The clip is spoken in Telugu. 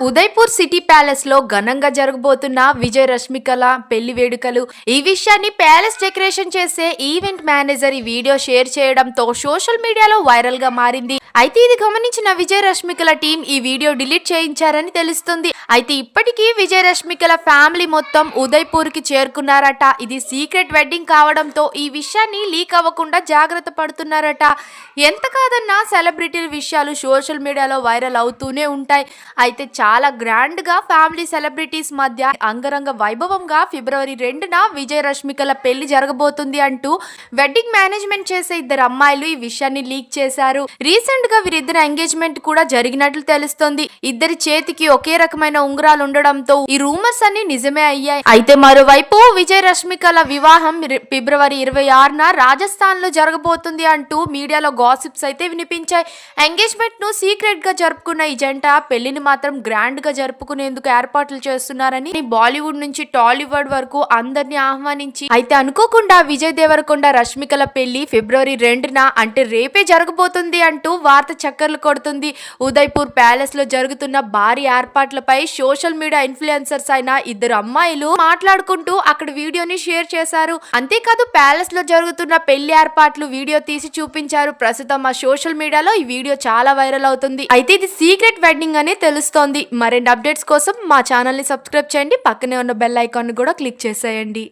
ఉదయ్పూర్ సిటీ ప్యాలెస్లో ఘనంగా జరగబోతున్న విజయ రష్మికల పెళ్ళి వేడుకలు ఈ విషయాన్ని ప్యాలెస్ డెకరేషన్ చేసే ఈవెంట్ మేనేజర్ ఈ వీడియో షేర్ చేయడంతో సోషల్ మీడియాలో వైరల్గా మారింది. అయితే ఇది గమనించిన విజయ రష్మికల టీం ఈ వీడియో డిలీట్ చేయించారని తెలుస్తుంది. అయితే ఇప్పటికీ విజయ రష్మికల ఫ్యామిలీ మొత్తం ఉదయ్పూర్కి చేరుకున్నారట. ఇది సీక్రెట్ వెడ్డింగ్ కావడంతో ఈ విషయాన్ని లీక్ అవ్వకుండా జాగ్రత్త పడుతున్నారట. ఎంత కాదన్నా సెలబ్రిటీల విషయాలు సోషల్ మీడియాలో వైరల్ అవుతూనే ఉంటాయి. అయితే చాలా గ్రాండ్గా ఫ్యామిలీ సెలబ్రిటీస్ మధ్య అంగరంగ వైభవంగా ఫిబ్రవరి రెండున విజయ రష్మికల పెళ్ళి జరగబోతుంది అంటూ వెడ్డింగ్ మేనేజ్మెంట్ చేసే ఇద్దరు అమ్మాయిలు ఈ విషయాన్ని లీక్ చేశారు. రీసెంట్గా వీరిద్దరు ఎంగేజ్మెంట్ కూడా జరిగినట్లు తెలుస్తోంది. ఇద్దరి చేతికి ఒకే రకమైన ఉంగరాలు ఉండడంతో ఈ రూమర్స్ అన్ని నిజమే అయ్యాయి. అయితే మరోవైపు విజయ రష్మికల వివాహం ఫిబ్రవరి ఇరవై ఆరున రాజస్థాన్లో జరగబోతుంది అంటూ మీడియాలో గాసిప్స్ అయితే వినిపించాయి. ఎంగేజ్మెంట్ను సీక్రెట్గా జరుపుకున్న ఈ జంట పెళ్ళిని మాత్రం గ్రాండ్గా జరుపుకునేందుకు ఏర్పాట్లు చేస్తున్నారని బాలీవుడ్ నుంచి టాలీవుడ్ వరకు అందరినీ ఆహ్వానించి అయితే అనుకోకుండా విజయ్ దేవరకొండ రష్మికల పెళ్ళి ఫిబ్రవరి రెండున అంటే రేపే జరగబోతుంది అంటూ వార్త చక్కర్లు కొడుతుంది. ఉదయ్పూర్ ప్యాలెస్లో జరుగుతున్న భారీ ఏర్పాట్లపై సోషల్ మీడియా ఇన్ఫ్లుయెన్సర్స్ అయిన ఇద్దరు అమ్మాయిలు మాట్లాడుకుంటూ అక్కడ వీడియోని షేర్ చేశారు. అంతేకాదు ప్యాలెస్లో జరుగుతున్న పెళ్ళి ఏర్పాట్లు వీడియో తీసి చూపించారు. ప్రస్తుతం ఆ సోషల్ మీడియాలో ఈ వీడియో చాలా వైరల్ అవుతుంది. అయితే ఇది సీక్రెట్ వెడ్డింగ్ అనే తెలుస్తోంది. మరిన్ని అప్డేట్స్ కోసం మా ఛానల్ని సబ్స్క్రైబ్ చేయండి. పక్కనే ఉన్న బెల్ ఐకాన్ కూడా క్లిక్ చేసేయండి.